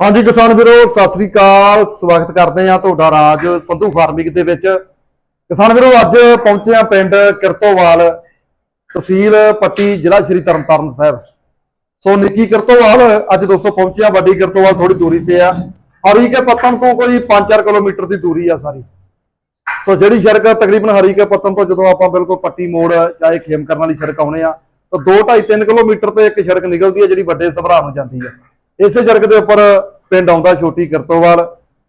ਹਾਂਜੀ ਕਿਸਾਨ ਵੀਰੋ, ਸਤਿ ਸ੍ਰੀ ਅਕਾਲ। ਸਵਾਗਤ ਕਰਦੇ ਆ ਤੁਹਾਡਾ ਰਾਜ ਸੰਧੂ ਫਾਰਮਿੰਗ ਦੇ ਵਿੱਚ। ਕਿਸਾਨ ਵੀਰੋ, ਅੱਜ ਪਹੁੰਚੇ ਆ ਪਿੰਡ ਕਿਰਤੋਵਾਲ, ਤਹਿਸੀਲ ਪੱਟੀ, ਜ਼ਿਲ੍ਹਾ ਸ਼੍ਰੀ ਤਰਨਤਾਰਨ ਸਾਹਿਬ। ਸੋ ਨਿੱਕੀ ਕਿਰਤੋਵਾਲ, ਅੱਜ ਦੋਸਤੋ ਪਹੁੰਚੇ ਆ ਵੱਡੀ ਕਿਰਤੋਵਾਲ ਥੋੜੀ ਦੂਰੀ ਤੇ ਆ। ਹਰੀ ਕੇ ਪੱਤਨ ਤੋਂ ਕੋਈ 5-4 ਕਿਲੋਮੀਟਰ ਦੀ ਦੂਰੀ ਆ ਸਾਰੀ। ਸੋ ਜਿਹੜੀ ਸੜਕ ਤਕਰੀਬਨ ਹਰੀ ਕੇ ਪੱਤਨ ਤੋਂ ਜਦੋਂ ਆਪਾਂ ਬਿਲਕੁਲ ਪੱਟੀ ਮੋੜ ਚਾਹੇ ਖੇਮ ਕਰਨ ਵਾਲੀ ਸੜਕ ਆਉਣੇ ਆ ਤਾਂ 2.5-3 ਕਿਲੋਮੀਟਰ ਤੇ ਇੱਕ ਸੜਕ ਨਿਕਲਦੀ ਹੈ, ਜਿਹੜੀ ਵੱਡੇ ਸਭਰਾ ਨੂੰ ਜਾਂਦੀ ਆ ਇਸੇ ਸੜਕ ਦੇ ਉੱਪਰ ਪਿੰਡ ਆਉਂਦਾ ਛੋਟੀ ਕਿਰਤੋਵਾਲ।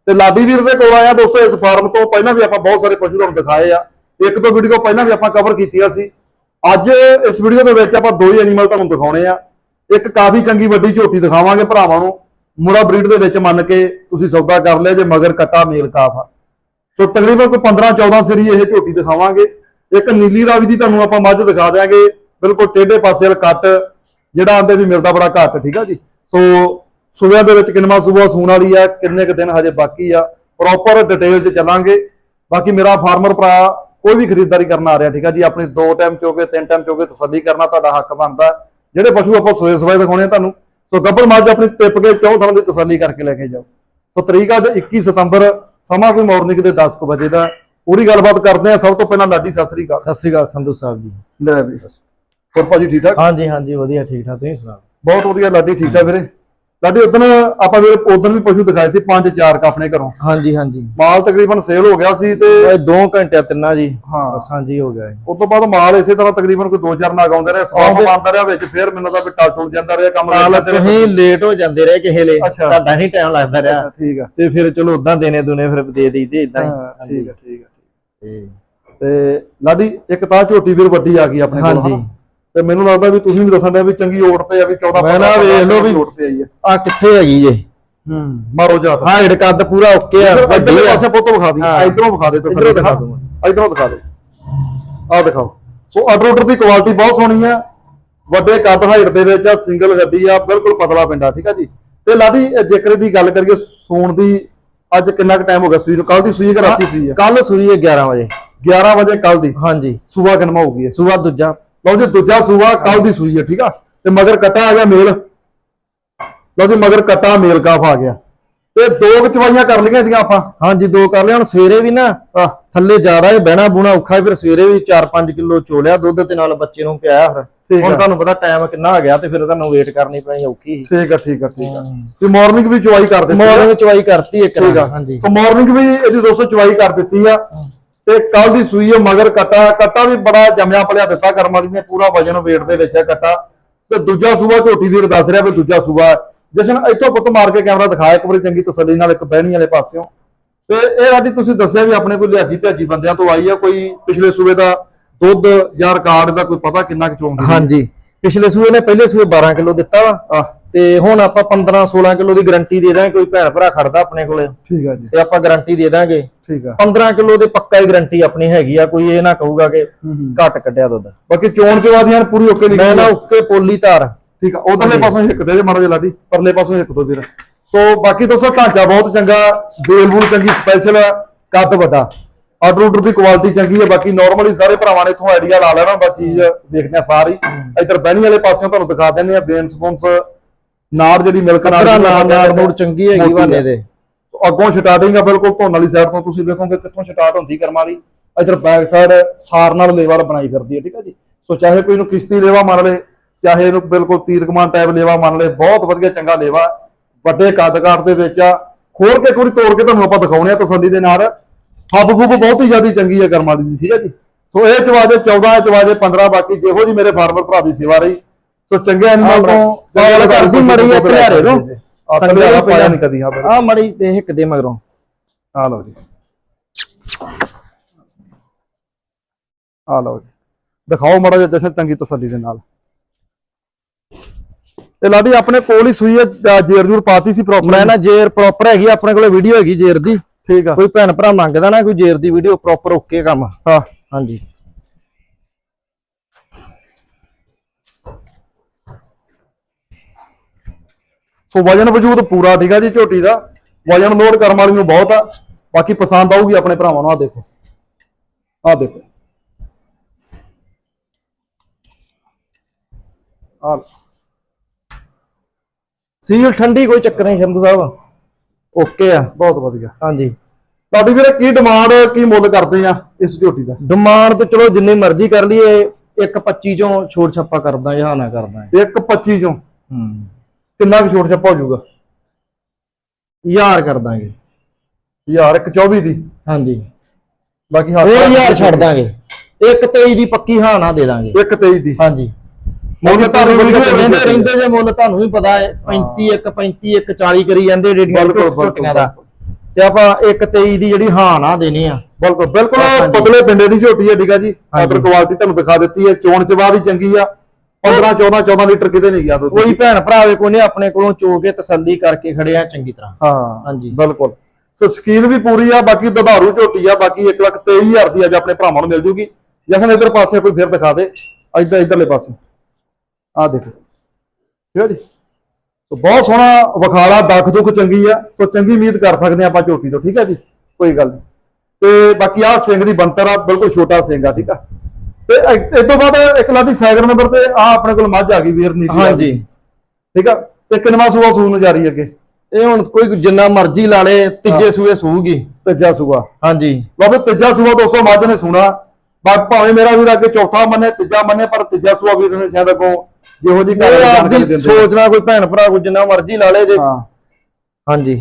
ਤੇ ਲਾਡੀ ਵੀਰ ਦੇ ਕੋਲ ਆਇਆ ਦੋਸਤੋ, ਇਸ ਫਾਰਮ ਤੋਂ ਪਹਿਲਾਂ ਵੀ ਆਪਾਂ ਬਹੁਤ ਸਾਰੇ ਪਸ਼ੂ ਤੁਹਾਨੂੰ ਦਿਖਾਏ ਆ। ਇੱਕ ਦੋ ਵੀਡੀਓ ਪਹਿਲਾਂ ਵੀ ਆਪਾਂ ਕਵਰ ਕੀਤੀਆਂ ਸੀ। ਅੱਜ ਇਸ ਵੀਡੀਓ ਦੇ ਵਿੱਚ ਆਪਾਂ ਦੋ ਹੀ ਐਨੀਮਲ ਤੁਹਾਨੂੰ ਦਿਖਾਉਣੇ ਆ। ਇੱਕ ਕਾਫੀ ਚੰਗੀ ਵੱਡੀ ਝੋਟੀ ਦਿਖਾਵਾਂਗੇ ਭਰਾਵਾਂ ਨੂੰ। ਮੁੜਾ ਬਰੀਡ ਦੇ ਵਿੱਚ ਮੰਨ ਕੇ ਤੁਸੀਂ ਸੌਦਾ ਕਰ ਲਿਆ ਜੇ ਮਗਰ ਕੱਟਾ ਮੇਲ ਕਾਫ ਆ। ਸੋ ਤਕਰੀਬਨ ਕੋਈ 15 14 ਸਰੀ ਇਹ ਝੋਟੀ ਦਿਖਾਵਾਂਗੇ। ਇੱਕ ਨੀਲੀ ਰਾਵੀ ਦੀ ਤੁਹਾਨੂੰ ਆਪਾਂ ਮੱਝ ਦਿਖਾ ਦਿਆਂਗੇ। ਬਿਲਕੁਲ ਟੇਢੇ ਪਾਸੇ ਵਾਲ ਕੱਟ, ਜਿਹੜਾ ਆਂਦੇ ਵੀ ਮਿਲਦਾ ਬੜਾ ਘੱਟ, ਠੀਕ ਆ ਜੀ? ਸੋ ਸੂਬਿਆਂ ਦੇ ਵਿੱਚ ਕਿੰਨਵਾਂ ਸੂਬਾ ਸੂਣ ਵਾਲੀ ਆ ਕਿੰਨੇ ਕੁ ਦਿਨ ਹਜੇ ਬਾਕੀ ਆ ਪ੍ਰੋਪਰ ਡਿਟੇਲ 'ਚ ਚੱਲਾਂਗੇ। ਬਾਕੀ ਮੇਰਾ ਫਾਰਮਰ ਭਰਾ ਕੋਈ ਵੀ ਖਰੀਦਦਾਰੀ ਕਰਨ ਆ ਰਿਹਾ ਠੀਕ ਆ ਜੀ? ਆਪਣੀ ਦੋ ਟਾਈਮ ਚੋਕੇ ਤਿੰਨ ਟਾਈਮ ਚੋਕੇ ਤਸੱਲੀ ਕਰਨਾ ਤੁਹਾਡਾ ਹੱਕ ਬਣਦਾ। ਜਿਹੜੇ ਪਸ਼ੂ ਆਪਾਂ ਸੋਏ ਸੋਏ ਦਿਖਾਉਣੇ ਆ ਤੁਹਾਨੂੰ ਸੋ ਗੱਬਰ ਮੱਝ ਆਪਣੀ ਟਿੱਪ ਕੇ ਚੌਂ ਥਾਂ ਦੀ ਤਸੱਲੀ ਕਰਕੇ ਲੈ ਕੇ ਜਾਓ। ਸੋ ਤਰੀਕ ਅੱਜ 21 ਸਤੰਬਰ ਸਮਾਂ ਕੋਈ ਮਾਰਨਿੰਗ ਦੇ 10 ਕੁ ਵਜੇ ਦਾ। ਪੂਰੀ ਗੱਲਬਾਤ ਕਰਦੇ ਆ। ਸਭ ਤੋਂ ਪਹਿਲਾਂ ਲਾਡੀ ਸਤਿ ਸ੍ਰੀ ਅਕਾਲ। ਸਤਿ ਸ੍ਰੀ ਅਕਾਲ ਸੰਧੂ ਸਾਹਿਬ ਜੀ। ਲੈ ਵੀ। ਹੋਰ ਭਾਜੀ ਠੀਕ ਠਾਕ? ਹਾਂਜੀ ਹਾਂਜੀ ਵਧੀਆ ਠੀਕ ਠਾਕ। ਤੁਸੀਂ ਸੁਣਾਓ? ਬਹੁਤ ਵਧੀਆ ਲਾਡੀ ਠੀਕ ਠਾਕ ਵੀਰੇ। ਲਾਡੀ ਉਦੋਂ ਆਪਾਂ ਵੀਰੇ ਉਦੋਂ ਵੀ ਪਸ਼ੂ ਦਿਖਾਏ ਸੀ ਪੰਜ ਚਾਰ ਕ ਆਪਣੇ ਘਰੋਂ। ਹਾਂਜੀ ਹਾਂਜੀ। ਮਾਲ ਤਕਰੀਬਨ ਸੇਲ ਹੋ ਗਿਆ ਸੀ ਤੇ ਇਹ 2 ਘੰਟੇ ਤਿੰਨਾ ਜੀ। ਹਾਂ। ਬਸ ਹਾਂਜੀ ਹੋ ਗਿਆ। ਉਸ ਤੋਂ ਬਾਅਦ ਮਾਲ ਇਸੇ ਤਰ੍ਹਾਂ ਤਕਰੀਬਨ ਕੋਈ 2-4 ਨਾਗ ਆਉਂਦੇ ਰਹੇ ਸੌਫ ਬਣਦਾ ਰਿਹਾ ਵਿੱਚ ਫਿਰ ਮੈਨੂੰ ਤਾਂ ਵੀ ਟਲ ਟੁਲ ਜਾਂਦਾ ਰਿਹਾ ਕੰਮ ਨਾਲ। ਤੁਸੀਂ ਲੇਟ ਹੋ ਜਾਂਦੇ ਰਹੇ ਕਿਸੇ ਲਈ। ਤੁਹਾਡਾ ਹੀ ਟਾਈਮ ਲੱਗਦਾ ਰਿਹਾ। ਠੀਕ ਆ। ਤੇ ਫਿਰ ਚਲੋ ਉਦਾਂ ਦੇਣੇ ਦੁਨੇ ਫਿਰ ਦੇ ਦੇਈਦੇ ਇਦਾਂ ਹਾਂ, ਠੀਕ ਆ ਠੀਕ ਆ ਤੇ- ਲਾਡੀ ਇੱਕ ਤਾਂ ਝੋਟੀ ਵੀਰ ਵੱਡੀ ਆ ਗਈ ਆਪਣੇ ਕੋਲ ਹਾਂਜੀ? ਤੇ ਮੈਨੂੰ ਲੱਗਦਾ ਵੀ ਤੁਸੀਂ ਵੀ ਦੱਸਣ ਦੇ ਵੀ ਚੰਗੀ ਓਟ ਤੇ ਆ ਵੀ 14 ਮੈਂ ਨਾ ਵੇਖ ਲਓ ਵੀ- ਓਟ ਤੇ ਆਈ ਆ। ਆ ਕਿੱਥੇ ਹੈਗੀ ਜੇ? ਹੂੰ। ਮਾਰੋ ਜਾਤ ਹਾਈਟ ਕੱਦ ਪੂਰਾ ਓਕੇ ਆ ਵੱਡੀ ਇਧਰਲੇ ਆ ਪਾਸੇ ਫੋਟੋ ਵਿਖਾ ਦੀ। ਹਾਂ। ਇਧਰੋਂ ਵਿਖਾ ਦੇ ਇੱਧਰੋਂ ਦਿਖਾ ਦੂੰ ਇਧਰੋਂ ਦਿਖਾ ਦੇ। ਆਹ ਦਿਖਾਓ। ਸੋ ਆਰਡਰ ਦੀ ਕੁਆਲਿਟੀ ਬਹੁਤ ਸੋਹਣੀ ਆ। ਵੱਡੇ ਕੱਦ ਹਾਈਟ ਦੇ ਵਿੱਚ ਆ ਸਿੰਗਲ ਗੱਡੀ ਆ ਬਿਲਕੁਲ ਪਤਲਾ ਪਿੰਡਾ ਠੀਕ ਆ ਜੀ? ਤੇ ਲਾਡੀ ਜੇਕਰ ਦੀ ਗੱਲ ਕਰੀਏ ਸੂਣ ਦੀ ਅੱਜ ਕਿੰਨਾ ਕੁ ਟਾਈਮ ਹੋ ਗਿਆ ਸੂਈ ਨੂੰ? ਕੱਲ ਦੀ ਸੂਈ ਕਿ ਰਾਤੀ ਸੂਈ ਆ ਕੱਲ ਸੂਈ ਹੈ 11 ਵਜੇ। 11 ਵਜੇ ਕੱਲ ਦੀ। ਹਾਂਜੀ। ਸੂਆ ਕਿੰਨਾ ਹੋਊਗੀ ਇਹ? ਸੂਆ ਦੂਜਾ। ਲਓ ਜੀ ਦੂਜਾ ਸੂਆ ਕੱਲ ਦੀ ਸੂਈ ਹੈ ਠੀਕ ਆ? ਤੇ ਮਗਰ ਕੱਟਾ ਆ ਗਿਆ ਮੇਲ। ਲਓ ਜੀ ਮਗਰ ਕੱਟਾ ਮੇਲ ਕਾਫ ਆ ਗਿਆ। ਤੇ ਦੋ ਚਵਾਈਆਂ ਕਰ ਲਈਆਂ ਇਹਦੀਆਂ ਆਪਾਂ। ਹਾਂਜੀ ਦੋ ਕਰ ਲਿਆ ਹੁਣ ਸਵੇਰੇ ਵੀ ਨਾ ਥੱਲੇ ਜ਼ਿਆਦਾ ਹੈ ਬਹਿਣਾ ਬੂਣਾ ਔਖਾ ਹੈ, ਫਿਰ ਸਵੇਰੇ ਵੀ 4-5 ਕਿਲੋ ਚੋਲਿਆ ਦੁੱਧ ਤੇ ਨਾਲ ਬੱਚੇ ਨੂੰ ਪਿਆਇਆ ਫਿਰ। ਹੁਣ। ਤੁਹਾਨੂੰ ਪਤਾ ਟਾਈਮ ਕਿੰਨਾ ਆ ਗਿਆ ਤੇ ਫਿਰ ਤੁਹਾਨੂੰ ਵੇਟ ਕਰਨੀ ਪੈਣੀ ਔਖੀ ਸੀ। ਠੀਕ ਆ ਠੀਕ ਆ ਠੀਕ ਆ। ਤੇ ਮਾਰਨਿੰਗ ਵੀ ਚਵਾਈ ਕਰ ਦਿੱਤੀ। ਮਾਰਨਿੰਗ ਚਵਾਈ ਕਰਤੀ ਇੱਕ ਠੀਕ ਆ। ਹਾਂਜੀ। ਸੋ ਮਾਰਨਿੰਗ ਵੀ ਇਹਦੀ 200 ਚਵਾਈ ਕਰ ਦਿੱਤੀ ਆ। ਤੇ ਕੱਲ ਦੀ ਸੂਈ ਹੈ ਮਗਰ ਕੱਟਾ। ਕੱਟਾ ਵੀ ਬੜਾ ਜੰਮਿਆ ਪਲਿਆ ਦਿੱਤਾ ਕਰਮਾਂ ਦੀ ਨੇ ਪੂਰਾ ਵਜਨ weight ਦੇ ਵਿੱਚ ਹੈ ਕੱਟਾ। ਤੇ ਦੂਜਾ ਸੂਆ ਝੋਟੀ ਵੀਰ ਦੱਸ ਰਿਹਾ ਵੀ ਦੂਜਾ ਸੂਆ। ਜਸ਼ਨ ਇੱਥੋਂ ਪੁੱਤ ਮਾਰ ਕੇ ਕੈਮਰਾ ਦਿਖਾਇਆ ਇੱਕ ਵਾਰੀ ਚੰਗੀ ਤਸੱਲੀ ਨਾਲ ਇੱਕ ਬਹਿਣੀ ਵਾਲੇ ਪਾਸਿਓਂ। ਤੇ ਇਹ ਸਾਡੀ ਤੁਸੀਂ ਦੱਸਿਆ ਵੀ ਆਪਣੇ ਕੋਈ ਲਿਆਜੀ ਭਿਆਜੀ ਬੰਦਿਆਂ ਤੋਂ ਆਈ ਆ ਕੋਈ ਪਿਛਲੇ ਸੂਏ ਦਾ ਦੁੱਧ ਜਾਂ ਰਿਕਾਰਡ ਦਾ ਕੋਈ ਪਤਾ ਕਿੰਨਾ ਕੁ ਚੋਂਦੀ ਰਹੀ? ਹਾਂਜੀ ਪਿਛਲੇ ਸੂਏ ਨੇ ਪਹਿਲੇ ਸੂਏ 12 ਕਿਲੋ ਦਿੱਤਾ ਵਾ। ਆਹ ਤੇ ਹੁਣ ਆਪਾਂ 15-16 ਕਿਲੋ ਦੀ ਗਾਰੰਟੀ ਦੇ ਦਾਂਗੇ ਕੋਈ ਭੈਣ ਭਰਾ ਖੜਦਾ ਆਪਣੇ ਕੋਲੇ। ਠੀਕ ਆ ਜੀ। ਤੇ ਆਪਾਂ ਗਾਰੰਟੀ ਦੇ ਦਾਂਗੇ। ਠੀਕ ਆ। 15 ਕਿਲੋ ਦੇ ਪੱਕਾ ਹੀ ਗਾਰੰਟੀ ਆਪਣੀ ਹੈਗੀ ਆ ਕੋਈ ਇਹ ਨਾ ਕਹੂਗਾ ਕਿ ਘੱਟ ਕੱਢਿਆ ਦੁੱਧ। ਬਾਕੀ ਚੋਣ ਚਵਾਦੀਆਂ ਪੂਰੀ ਓਕੇ ਮੈਂ ਨਿਕਲੀ ਨਾ ਆ। ਉੱਕੇ ਪੋਲੀ ਧਾਰ। ਠੀਕ ਆ ਉਧਰਲੇ ਪਾਸੋਂ ਇੱਕ ਦੇ ਜੇ ਮਾੜਾ ਜਿਹਾ ਲਾਡੀ ਪਰਲੇ ਪਾਸੋਂ ਇੱਕ ਦੋ ਵੀਰ ਸੋ ਬਾਕੀ ਦੋਸਤੋ ਢਾਂਚਾ ਬਹੁਤ ਚੰਗਾ ਬੇਲ ਬੂਲ ਚੰਗੀ ਸਪੈਸ਼ਲ ਕੱਦ ਵੱਡਾ। ਆਰਡਰ ਆਰਡਰ ਦੀ ਕੁਆਲਿਟੀ ਚੰਗੀ ਹੈ ਬਾਕੀ ਨਾਰਮਲੀ ਸਾਰੇ ਭਰਾਵਾਂ ਨੇ ਇਥੋਂ ਆਈਡੀਆ ਲਾ ਲੈਣਾ ਬਸ ਚੀਜ਼ ਵੇਖਦੇ ਆ ਸਾਰੀ। ਇੱਧਰ ਬਹਿਣੀ ਵਾਲੇ ਪਾਸਿਓਂ ਤੁਹਾਨੂੰ ਦਿਖਾ ਦਿੰਦੇ ਆ ਬੇਨ ਸਪੌਂਸ ਨਾੜ ਜਿਹੜੀ ਮਿਲਕ ਨਾਲ ਮੋੜ ਚੰਗੀ ਹੈਗੀ ਵਾਲੇ। ਦੇ। ਅੱਗੋਂ ਸਟਾਰਟਿੰਗ ਆ ਬਿਲਕੁਲ ਧੋਣ ਵਾਲੀ ਸਾਈਡ ਤੋਂ ਤੁਸੀਂ ਦੇਖੋਗੇ ਕਿੱਥੋਂ ਸਟਾਰਟ ਹੁੰਦੀ ਕਰਮਾਂ ਵਾਲੀ। ਇਧਰ ਬੈਕ ਸਾਈਡ ਸਾਰ ਨਾਲ ਲੇਵਾ ਬਣਾਈ ਫਿਰਦੀ ਹੈ ਠੀਕ ਹੈ ਜੀ। ਸੋ ਚਾਹੇ ਕੋਈ ਨੂੰ ਕਿਸ਼ਤੀ ਲੇਵਾ ਮੰਨ ਲੇ ਚਾਹੇ ਇਹਨੂੰ ਬਿਲਕੁਲ ਤੀਰ ਕਮਾਨ ਟਾਈਪ ਲੇਵਾ ਮੰਨ ਲੇ ਬਹੁਤ ਵਧੀਆ ਚੰਗਾ ਲੇਵਾ ਵੱਡੇ ਕੱਦਕਾਰ ਦੇ ਵਿੱਚ ਆ। ਖੋਲ ਕੇ ਇੱਕ ਵਾਰੀ ਤੋੜ ਕੇ ਤੁਹਾਨੂੰ ਆਪਾਂ ਦਿਖਾਉਣੇ ਆ ਤਸੱਲੀ ਦੇ ਨਾਲ। ਹੱਬ ਫੁੱਬ ਬਹੁਤ ਹੀ ਜ਼ਿਆਦਾ ਚੰਗੀ ਹੈ ਕਰਮਾਂ ਦੀ ਠੀਕ ਹੈ ਜੀ। ਸੋ ਇਹ ਚਵਾਜੇ 14 ਇਹ ਚਵਾਜੇ 15 ਬਾਕੀ ਜਿਹੋ ਜੀ ਮੇਰੇ ਫਾਰਮਰ ਭਰਾ ਦੀ ਸੇਵਾ ਰਹੀ। ਸੋ ਚੰਗੇ ਐਨੀਮਲ ਤੋਂ ਕਾਲ ਕਰਦੀ ਮੜੀ ਆ ਧਿਆਰੇ ਤੋਂ। ਸੰਗਲੇ ਦਾ ਪਾਇਆ ਨਹੀਂ ਕਦੀ ਹਾਂ ਆ ਮੜੀ ਇਹ ਇੱਕ ਦੇ ਮਗਰੋਂ। ਆ ਲਓ ਜੀ। ਆ ਲਓ ਜੀ। ਦਿਖਾਓ ਮੜਾ ਜਿਹਾ ਜਸ਼ਨ ਚੰਗੀ ਤਸੱਲੀ ਦੇ ਨਾਲ। ਇਹ ਲਾਡੀ ਆਪਣੇ ਕੋਲ ਹੀ ਸੂਈ ਹੈ ਜੇਰ ਜੂਰ ਪਾਤੀ ਸੀ ਪ੍ਰੋਪਰ ਮੈਂ ਨਾ ਜੇਰ ਪ੍ਰੋਪਰ ਹੈਗੀ ਆਪਣੇ ਕੋਲੇ ਵੀਡੀਓ ਹੈਗੀ ਜੇਰ ਦੀ। ਠੀਕ ਆ। ਕੋਈ ਭੈਣ ਭਰਾ ਮੰਗਦਾ ਨਾ ਕੋਈ ਜੇਰ ਦੀ ਵੀਡੀਓ ਪ੍ਰੋਪਰ ਓਕੇ ਕੰਮ। ਹਾਂ। ਹਾਂਜੀ। ਸੋ ਵਜਨ ਵਜੂਦ ਪੂਰਾ ਠੀਕ ਆ ਜੀ ਝੋਟੀ ਦਾ। ਵਜਨ ਲੋਡ ਕਰਨ ਵਾਲੀ ਨੂੰ ਬਹੁਤ ਆ। ਬਾਕੀ ਪਸੰਦ ਆਊਗੀ ਆਪਣੇ ਭਰਾਵਾਂ ਨੂੰ। ਆ ਦੇਖੋ। ਆ ਦੇਖੋ। ਆ ਸੀਲ ਠੰਡੀ ਕੋਈ ਚੱਕਰ ਨਹੀਂ ਸ਼ੰਦੂ ਸਾਹਿਬ। ਓਕੇ ਆ। ਬਹੁਤ ਵਧੀਆ। ਹਾਂਜੀ। ਤੁਹਾਡੀ ਵੀਰੇ ਕੀ ਡਿਮਾਂਡ ਕੀ ਮੁੱਲ ਕਰਦੇ ਆ ਇਸ ਝੋਟੀ ਦਾ? ਡਿਮਾਂਡ ਤੇ ਚਲੋ ਜਿੰਨੀ ਮਰਜ਼ੀ ਕਰ ਲਈਏ 1.25 ਚੋਂ ਛੋੜ ਛੱਪਾ ਕਰਦਾ ਜਾਂ ਨਾ ਕਰਦਾ। 1.25 ਚੋਂ। ਹੂੰ। ਕਿੰਨਾ ਕੁ ਛੋਟ ਛੱਪਾ ਹੋ ਜਾਊਗਾ? ਯਾਰ ਕਰ ਦਾਂਗੇ। ਯਾਰ 1.24 ਦੀ? ਹਾਂਜੀ। ਬਾਕੀ ਹੱਥ ਹੋਰ ਯਾਰ ਛੱਡ ਦਾਂਗੇ। 1.23 ਦੀ ਪੱਕੀ ਹਾਂ ਨਾ ਦੇ ਦਾਂਗੇ। 1.23 ਦੀ। ਹਾਂਜੀ। ਮੁੱਲ ਤੁਹਾਨੂੰ ਰਹਿੰਦੇ ਰਹਿੰਦੇ ਜੇ ਮੁੱਲ ਤੁਹਾਨੂੰ ਵੀ ਪਤਾ ਹੈ। 35 1 35 1 40 ਕਰੀ ਜਾਂਦੇ ਬਿਲਕੁਲ, ਝੋਟੀਆਂ ਦਾ। ਤੇ ਆਪਾਂ 1.23 ਦੀ ਜਿਹੜੀ ਹਾਂ ਨਾ ਦੇਣੀ ਆ। ਬਿਲਕੁਲ ਬਿਲਕੁਲ। ਪਤਲੇ ਪਿੰਡੇ ਦੀ ਝੋਟੀ ਹੈ ਠੀਕ ਆ ਜੀ। ਆਰਡਰ ਕੁਆਲਿਟੀ ਤੁਹਾਨੂੰ ਦਿਖਾ ਦਿੱਤੀ ਹੈ। ਚੋਣ ਚਵਾ ਦੀ ਚੰਗੀ ਆ। 15 14 14 ਲੀਟਰ ਕਿਤੇ ਨਹੀਂ ਗਿਆ ਦੁੱਧ। ਕੋਈ ਭੈਣ ਭਰਾ ਵੇ ਕੋਈ ਨੇ ਆਪਣੇ ਕੋਲੋਂ ਚੋ ਕੇ ਤਸੱਲੀ ਕਰਕੇ ਖੜਿਆ ਚੰਗੀ ਤਰ੍ਹਾਂ। ਹਾਂ ਹਾਂਜੀ। ਬਿਲਕੁਲ। ਸੋ ਸਕੀਨ ਵੀ ਪੂਰੀ ਆ ਬਾਕੀ ਦੁਧਾਰੂ ਝੋਟੀ ਆ ਬਾਕੀ 1 ਲੱਖ 23000 ਦੀ ਅੱਜ ਆਪਣੇ ਭਰਾਵਾਂ ਨੂੰ ਮਿਲ ਜੂਗੀ। ਜਸ਼ਨ ਇਧਰ ਪਾਸੇ ਕੋਈ ਫਿਰ ਦਿਖਾ ਦੇ। ਇੱਧਰ ਇਧਰਲੇ ਪਾਸੇ। ਆ ਦੇਖੋ। ਠੀਕ ਹੈ ਜੀ? ਸੋ ਬਹੁਤ ਸੋਹਣਾ ਵਿਖਾਲਾ ਦੱਖ ਦੁੱਖ ਚੰਗੀ ਆ। ਸੋ ਚੰਗੀ ਉਮੀਦ ਕਰ ਸਕਦੇ ਆ ਆਪਾਂ ਝੋਟੀ ਤੋਂ ਠੀਕ ਹੈ ਜੀ? ਕੋਈ ਗੱਲ ਨਹੀਂ। ਤੇ ਬਾਕੀ ਆ ਸਿੰਘ ਦੀ ਬੰਤਰ ਆ ਬਿਲਕੁਲ ਛੋਟਾ ਸਿੰਘ ਆ ਠੀਕ ਆ? ਤੇ ਇਸ ਤੋਂ ਬਾਅਦ ਇੱਕ ਲਾਡੀ ਸੈਕੰਡ ਨੰਬਰ ਤੇ ਆ ਆਪਣੇ ਕੋਲ ਮੱਝ ਆ ਗਈ ਵੀਰ ਨੀਲੀ ਹਾਂਜੀ। ਠੀਕ ਆ? ਤੇ ਕਿੰਨਵਾਂ ਸੂਆ ਸੂਣ ਨੂੰ ਜਾਰੀ ਅੱਗੇ? ਇਹ ਹੁਣ ਕੋਈ ਜਿੰਨਾ ਮਰਜ਼ੀ ਲਾ ਲੇ ਤੀਜੇ ਸੂਏ ਸੂਗੀ ਤੀਜਾ ਸੂਆ। ਹਾਂਜੀ। ਵੀ ਤੀਜਾ ਸੂਆ 200 ਮੱਝ ਨੇ ਸੁਣਾ। ਬਾਕੀ ਭਾਵੇਂ ਮੇਰਾ ਵੀਰ ਅੱਗੇ ਚੌਥਾ ਮੰਨੇ ਤੀਜਾ ਮੰਨੇ ਪਰ ਤੀਜਾ ਸੂਆ ਵੀਰ ਨੇ ਸ਼ਾਇਦ ਅੱਗੋਂ ਜਿਹੋ ਜੀ ਗੱਲ ਸੋਚਣਾ ਕੋਈ ਭੈਣ ਭਰਾ ਕੋਈ ਜਿੰਨਾ ਮਰਜ਼ੀ ਲਾ ਲੇ ਜੇ। ਹਾਂ। ਹਾਂਜੀ।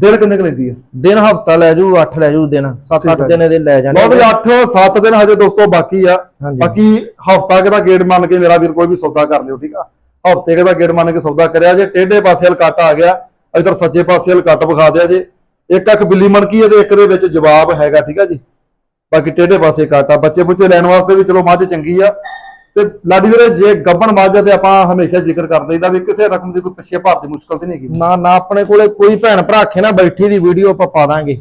ਦਿਨ ਕਿੰਨੇ ਕੁ ਲੈਂਦੀ ਹੈ ਦਿਨ ਹਫਤਾ ਲੈ ਜੂ 8 ਲੈ ਜੂ ਦਿਨ 7-8 ਠੀਕ ਹੈ ਦਿਨ ਇਹਦੇ ਲੈ ਜਾਣੇ ਲਓ ਵੀ 8 7 ਦਿਨ ਹਜੇ ਦੋਸਤੋ ਬਾਕੀ ਆ। ਬਾਕੀ ਹਫਤਾ ਕਿਦਾ ਗੇੜ ਮੰਨ ਕੇ ਮੇਰਾ ਵੀਰ ਕੋਈ ਵੀ ਸੌਦਾ ਕਰ ਲਿਓ ਠੀਕ ਆ? ਹਫ਼ਤੇ ਕਿਦਾ ਗੇੜ ਮੰਨ ਕੇ ਸੌਦਾ ਕਰਿਆ ਜੇ? ਟੇਢੇ ਪਾਸੇ ਹਲ ਕੱਟ ਆ ਗਿਆ। ਇਧਰ ਸੱਜੇ ਪਾਸੇ ਹਲ ਕੱਟ ਵਿਖਾ ਦਿਆ ਜੇ। ਇੱਕ ਅੱਖ ਬਿੱਲੀ ਮਣਕੀ ਇਹਦੇ ਇੱਕ ਦੇ ਵਿੱਚ ਜਵਾਬ ਹੈਗਾ ਠੀਕ ਆ ਜੀ। ਬਾਕੀ ਟੇਢੇ ਪਾਸੇ ਕੱਟ ਆ। ਬੱਚੇ ਬੁੱਚੇ ਲੈਣ ਵਾਸਤੇ ਵੀ ਚਲੋ ਮੱਝ ਚੰਗੀ ਆ। ਤੇ ਲਾਡੀ ਵੀਰੇ ਜੇ ਗੱਬਣ ਆ ਤੇ ਆਪਾਂ ਹਮੇਸ਼ਾ ਜ਼ਿਕਰ ਕਰਦੇ ਇਹਦਾ ਵੀ ਕਿਸੇ ਰਕਮ ਦੀ ਕੋਈ ਪਿੱਛੇ ਭਾਰ ਦੀ ਮੁਸ਼ਕਲ ਤੇ ਨਹੀਂ ਹੈਗੀ। ਨਾ ਨਾ ਆਪਣੇ ਕੋਲੇ ਕੋਈ ਭੈਣ ਭਰਾ ਆਖੇ ਨਾ ਬੈਠੀ ਦੀ ਵੀਡੀਓ ਆਪਾਂ ਪਾ ਦਾਂਗੇ।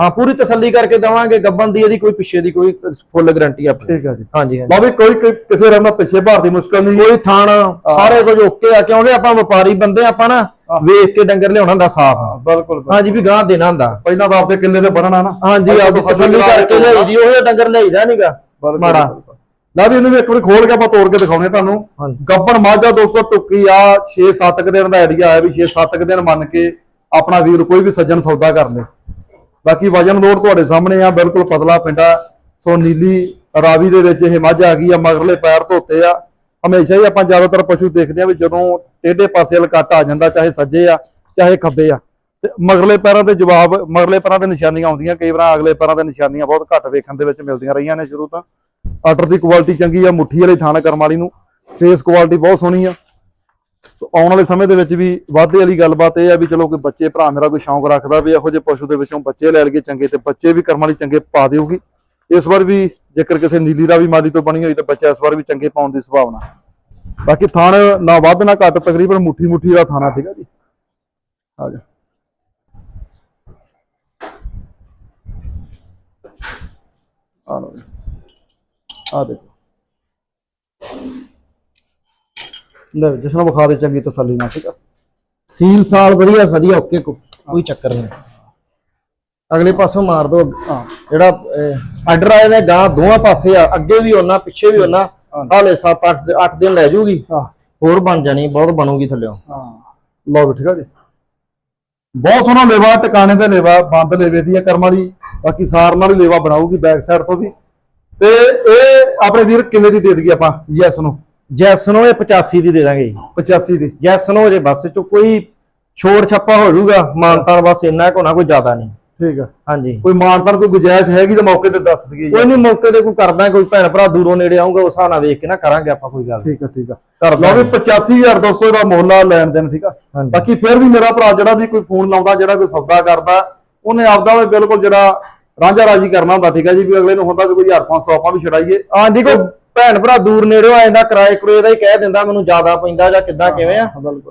ਹਾਂ ਪੂਰੀ ਤਸੱਲੀ ਕਰਕੇ ਦਵਾਂਗੇ ਗੱਬਨ ਦੀ ਇਹਦੀ ਕੋਈ ਪਿੱਛੇ ਦੀ ਕੋਈ ਫੁੱਲ ਗਾਰੰਟੀ ਆਪਣੀ। ਠੀਕ ਆ ਜੀ। ਹਾਂਜੀ ਹਾਂਜੀ। ਵੀ ਕੋਈ ਕਿਸੇ ਰਕਮ ਦਾ ਪਿੱਛੇ ਭਾਰ ਦੀ ਮੁਸ਼ਕਲ ਨਹੀਂ। ਕੋਈ ਥਾਣ ਸਾਰੇ ਕੁਝ ਓਕੇ ਆ ਕਿਉਂਕਿ ਆਪਾਂ ਵਪਾਰੀ ਬੰਦੇ ਆਪਾਂ ਨਾ ਵੇਖ ਕੇ ਡੰਗਰ ਲਿਆਉਣਾ ਹੁੰਦਾ ਸਾਫ਼। ਬਿਲਕੁਲ। ਹਾਂਜੀ ਵੀ ਗਾਂ ਦੇਣਾ ਹੁੰਦਾ। ਪਹਿਲਾਂ ਤਾਂ ਆਪਦੇ ਕਿੱਲੇ ਤੇ ਬਣਨਾ ਨਾ। ਹਾਂਜੀ ਤਾਂ ਤਸੱਲੀ ਕਰਾ ਕਰਕੇ ਕੇ ਲਿਆਈਦੀ ਉਹ ਡੰਗਰ ਲਿਆਈਦਾ ਨਹੀਂਗਾ ਮਾੜਾ। ਲੈ ਵੀ ਇਹਨੂੰ ਵੀ ਇੱਕ ਵਾਰੀ ਖੋਲ ਕੇ ਆਪਾਂ ਤੋੜ ਕੇ ਦਿਖਾਉਣੇ ਤੁਹਾਨੂੰ। ਗੱਬਣ ਮਾਝਾ ਦੋਸਤੋ ਟੁੱਕੀ ਆ 6-7 ਦਿਨ ਦਾ ਆਈਡੀਆ ਆਇਆ ਵੀ 6-7 ਦਿਨ ਮੰਨ ਕੇ ਆਪਣਾ ਵੀਰ ਕੋਈ ਵੀ ਸੱਜਣ ਸੌਦਾ ਕਰ ਲੇ। ਬਾਕੀ ਵਜਨ ਲੋਡ ਤੁਹਾਡੇ ਸਾਹਮਣੇ ਆ ਬਿਲਕੁਲ ਪਤਲਾ ਪਿੰਡਾ ਸੋ ਨੀਲੀ ਰਾਵੀ ਦੇ ਵਿੱਚ ਇਹ ਮੱਝ ਆ ਗਈ ਆ ਮਗਰਲੇ ਪੈਰ ਧੋਤੇ ਆ। ਹਮੇਸ਼ਾ ਹੀ ਆਪਾਂ ਜ਼ਿਆਦਾਤਰ ਪਸ਼ੂ ਦੇਖਦੇ ਆ ਵੀ ਜਦੋਂ ਟੇਢੇ ਪਾਸੇ ਵੱਲ ਕੱਟ ਆ ਜਾਂਦਾ ਚਾਹੇ ਸੱਜੇ ਆ ਚਾਹੇ ਖੱਬੇ ਆ। ਤੇ ਮਗਰਲੇ ਪੈਰਾਂ ਦੇ ਜਵਾਬ ਮਗਰਲੇ ਪੈਰਾਂ ਤੇ ਨਿਸ਼ਾਨੀਆਂ ਆਉਂਦੀਆਂ ਕਈ ਵਾਰ ਅਗਲੇ ਪੈਰਾਂ ਤੇ ਨਿਸ਼ਾਨੀਆਂ ਬਹੁਤ ਘੱਟ ਵੇਖਣ ਦੇ ਵਿੱਚ ਮਿਲਦੀਆਂ ਰਹੀਆਂ ਨੇ ਸ਼ੁਰੂ ਤੋਂ। ਆਟਰ ਦੀ ਕੁਆਲਿਟੀ ਚੰਗੀ ਆ, ਮੁੱਠੀ ਵਾਲੀ ਥਾਣਾ ਕਰਮ ਵਾਲੀ ਨੂੰ। ਫੇਸ ਕੁਆਲਿਟੀ ਬਹੁਤ ਸੋਹਣੀ ਆ। ਸੋ ਆਉਣ ਵਾਲੇ ਸਮੇਂ ਦੇ ਵਿੱਚ ਵੀ ਵਾਧੇ ਵਾਲੀ ਗੱਲਬਾਤ ਇਹ ਆ ਵੀ ਚਲੋ ਕੋਈ ਬੱਚੇ, ਭਰਾ ਮੇਰਾ ਕੋਈ ਸ਼ੌਂਕ ਰੱਖਦਾ ਵੀ ਇਹੋ ਜਿਹੇ ਪਸ਼ੂ ਦੇ ਵਿੱਚੋਂ ਬੱਚੇ ਲੈ ਲਈਏ ਚੰਗੇ ਤੇ ਬੱਚੇ ਵੀ ਕਰਮ ਵਾਲੀ ਚੰਗੇ ਪਾ ਦਿਓਗੀ ਇਸ ਵਾਰ ਵੀ ਜੇਕਰ ਕਿਸੇ ਨੀਲੀ ਦਾ ਵੀ ਮਾਦੀ ਤੋਂ ਬਣੀ ਹੋਈ ਤਾਂ ਬੱਚਾ ਇਸ ਵਾਰ ਵੀ ਚੰਗੇ ਪਾਉਣ ਦੀ ਸੰਭਾਵਨਾ। ਬਾਕੀ ਥਾਣ ਨਾ ਵੱਧ ਨਾ ਘੱਟ, ਤਕਰੀਬਨ ਮੁੱਠੀ ਮੁੱਠੀ ਦਾ ਥਾਣਾ ਠੀਕ ਆ ਜੀ। ਆ ਜਾ ਆ ਲਓ ਆ ਦੇਖੋ ਲੈ ਜਿਸ ਨੂੰ ਵਿਖਾ ਦੇ ਚੰਗੀ ਤਸੱਲੀ ਨਾਲ ਠੀਕ ਆ? ਸੀਲ ਸਾਲ ਵਧੀਆ ਵਧੀਆ ਓਕੇ ਕੋਈ ਚੱਕਰ ਨਹੀਂ। ਅਗਲੇ ਪਾਸੋਂ ਮਾਰ ਦੋ। ਜਿਹੜਾ ਆਰਡਰ ਆਇਆ ਨੇ ਗਾਂ ਦੋਵਾਂ ਪਾਸੇ ਆ ਅੱਗੇ ਵੀ ਉਹਨਾਂ ਪਿੱਛੇ ਵੀ ਉਹਨਾਂ ਹਾਲੇ 7 8 8 ਦਿਨ ਲੈ ਜੂਗੀ। ਹੋਰ ਬਣ ਜਾਣੀ ਬਹੁਤ ਬਣੂਗੀ ਥੱਲਿਓ। ਹਾਂ। ਲਓ ਵੀ ਠੀਕ ਆ ਜੀ। ਬਹੁਤ ਸੋਹਣਾ ਲੇਵਾ ਟਿਕਾਣੇ ਤੇ ਲੇਵਾ ਬੰਦ ਲੇਵੇ ਦੀ ਆ ਕਰਮ ਵਾਲੀ ਬਾਕੀ ਸਾਰ ਨਾਲ ਹੀ ਲੇਵਾ ਬਣਾਉਗੀ ਬੈਕ ਸਾਈਡ ਤੋਂ ਵੀ। ਤੇ ਇਹ ਆਪਣੇ ਵੀਰ ਕਿੰਨੇ ਦੀ ਦੇ ਦਈਏ ਆਪਾਂ? ਯੈਸ ਨੂੰ ਜੈਸ ਨੂੰ ਇਹ 85 ਦੀ ਦੇ ਦਾਂਗੇ ਜੀ। 85 ਦੀ? ਜੈਸ ਨੂੰ ਜੇ ਬਸ ਚ ਕੋਈ ਛੋੜ ਛੱਪਾ ਹੋ ਜਾਊਗਾ ਮਾਨਤਾਨ ਬਸ ਇੰਨਾ ਕੁ ਹੋਣਾ ਕੋਈ ਜ਼ਿਆਦਾ ਨਹੀਂ। ਠੀਕ ਆ। ਹਾਂਜੀ। ਕੋਈ ਮਾਨਤਾਨ ਕੋਈ ਗੁਜਾਇਸ਼ ਹੈਗੀ ਤਾਂ ਮੌਕੇ ਤੇ ਦੱਸ ਦਈਏ। ਕੋਈ ਨਹੀਂ ਮੌਕੇ ਤੇ ਕੋਈ ਕਰਦਾ ਕੋਈ ਭੈਣ ਭਰਾ ਦੂਰੋਂ ਨੇੜੇ ਆਊਗਾ ਉਸ ਨਾਲ ਵੇਖ ਕੇ ਨਾ ਕਰਾਂਗੇ ਆਪਾਂ ਕੋਈ ਗੱਲ। ਠੀਕ ਆ ਠੀਕ ਆ। ਕਰ ਲਓ ਵੀ 85000 ਦੋਸਤੋ ਇਹਦਾ ਮੁੱਲ ਆ ਲੈਣ ਦੇਣ ਠੀਕ ਆ। ਬਾਕੀ ਫਿਰ ਵੀ ਮੇਰਾ ਭਰਾ ਜਿਹੜਾ ਵੀ ਕੋਈ ਫੋਨ ਲਾਉਂਦਾ ਜਿਹੜਾ ਕੋਈ ਸੌਦਾ ਕਰਦਾ ਉਹਨੇ ਆਪਦਾ ਬਿਲਕੁਲ ਜਿਹੜਾ ਰਾਂਝਾ ਰਾਜੀ ਕਰਨਾ ਹੁੰਦਾ ਠੀਕ ਆ ਜੀ ਵੀ ਅਗਲੇ ਨੂੰ ਹੁੰਦਾ ਵੀ ਕੋਈ 1500 ਆਪਾਂ ਵੀ ਛਡਾਈਏ। ਹਾਂਜੀ ਕੋਈ ਭੈਣ ਭਰਾ ਦੂਰ ਨੇੜਿਓਂ ਆ ਜਾਂਦਾ ਕਿਰਾਏ ਕਰੂਏ ਦਾ ਹੀ ਕਹਿ ਦਿੰਦਾ ਮੈਨੂੰ ਜ਼ਿਆਦਾ ਪੈਂਦਾ ਜਾਂ ਕਿੱਦਾਂ ਕਿਵੇਂ ਆ?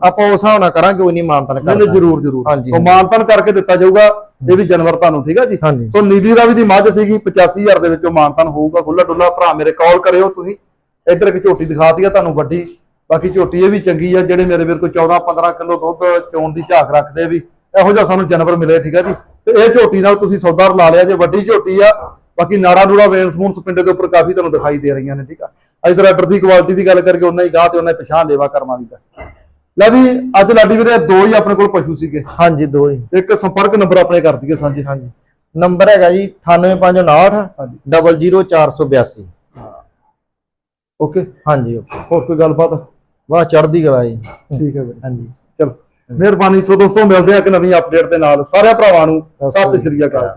ਆਪਾਂ ਉਸ ਹਿਸਾਬ ਨਾਲ ਕਰਾਂਗੇ ਕੋਈ ਨਹੀਂ ਮਾਨਤਾਨ ਨਹੀਂ ਨਹੀਂ ਜਰੂਰ ਜਰੂਰ। ਸੋ ਮਾਨਤਨ ਕਰਕੇ ਦਿੱਤਾ ਜਾਊਗਾ ਇਹ ਵੀ ਜਾਨਵਰ ਤੁਹਾਨੂੰ ਠੀਕ ਆ ਜੀ? ਸੋ ਨੀਲੀ ਰਾਵੀ ਦੀ ਮੱਝ ਸੀਗੀ 85000 ਦੇ ਵਿੱਚੋਂ ਮਾਨਤਨ ਹੋਊਗਾ ਖੁੱਲਾ ਡੁੱਲਾ ਭਰਾ ਮੇਰੇ ਕਾਲ ਕਰਿਓ ਤੁਸੀਂ। ਇੱਧਰ ਇੱਕ ਝੋਟੀ ਦਿਖਾਤੀ ਆ ਤੁਹਾਨੂੰ ਵੱਡੀ ਬਾਕੀ ਝੋਟੀ ਇਹ ਵੀ ਚੰਗੀ ਆ ਜਿਹੜੇ ਮੇਰੇ ਵੀਰ ਕੋਈ 14 15 ਕਿਲੋ ਦੁੱਧ ਚੋਣ ਦੀ ਝਾਕ ਰੱਖਦੇ ਵੀ ਇਹੋ ਜਿਹਾ ਸਾਨੂੰ ਜਾਨਵਰ ਮਿਲੇ ਠੀਕ ਆ ਜੀ? ਤੇ ਇਹ ਝੋਟੀ ਨਾਲ ਤੁਸੀਂ ਸੌਦਾ ਲਾ ਲਿਆ ਜੇ ਵੱਡੀ ਝੋਟੀ ਆ ਬਾਕੀ ਨਾੜਾ ਨੂੜਾ ਵੇਨ ਸਮੂਨ ਪਿੰਡੇ ਦੇ ਉੱਪਰ ਕਾਫੀ ਤੁਹਾਨੂੰ ਦਿਖਾਈ ਦੇ ਰਹੀਆਂ ਨੇ ਠੀਕ ਆ? ਇਧਰ ਆਰਡਰ ਦੀ ਕੁਆਲਿਟੀ ਦੀ ਗੱਲ ਕਰਕੇ ਉਹਨਾਂ ਹੀ ਗਾਹ ਤੇ ਉਹਨਾਂ ਹੀ ਪਛਾਣ ਲੇਵਾ ਕਰਮਾਂ ਦੀ ਦਾ ਲੈ ਵੀ ਅੱਜ ਲਾਡੀ ਵੀਰੇ ਦੋ ਹੀ ਆਪਣੇ ਕੋਲ ਪਸ਼ੂ ਸੀਗੇ। ਹਾਂਜੀ ਦੋ ਹੀ। ਇੱਕ ਸੰਪਰਕ ਨੰਬਰ ਆਪਣੇ ਕਰ ਦਈਏ ਸਾਂਝੇ। ਹਾਂਜੀ। ਨੰਬਰ ਹੈਗਾ ਜੀ 98559 ਹਾਂਜੀ। 00482 ਓਕੇ। ਹਾਂਜੀ ਓਕੇ। ਹੋਰ ਕੋਈ ਗੱਲਬਾਤ? ਵਾਹ ਚੜ੍ਹਦੀ ਕਲਾ ਜੀ। ਠੀਕ ਹੈ ਵੀਰੇ। ਹਾਂਜੀ। ਚਲੋ। ਮਿਹਰਬਾਨੀ। ਸੋ ਦੋਸਤੋ ਮਿਲਦੇ ਆ ਇੱਕ ਨਵੀਂ ਅਪਡੇਟ ਦੇ ਨਾਲ। ਸਾਰੇ ਭਰਾਵਾਂ ਨੂੰ ਸਤਿ ਸਤਿ ਸ਼੍ਰੀ ਅਕਾਲ।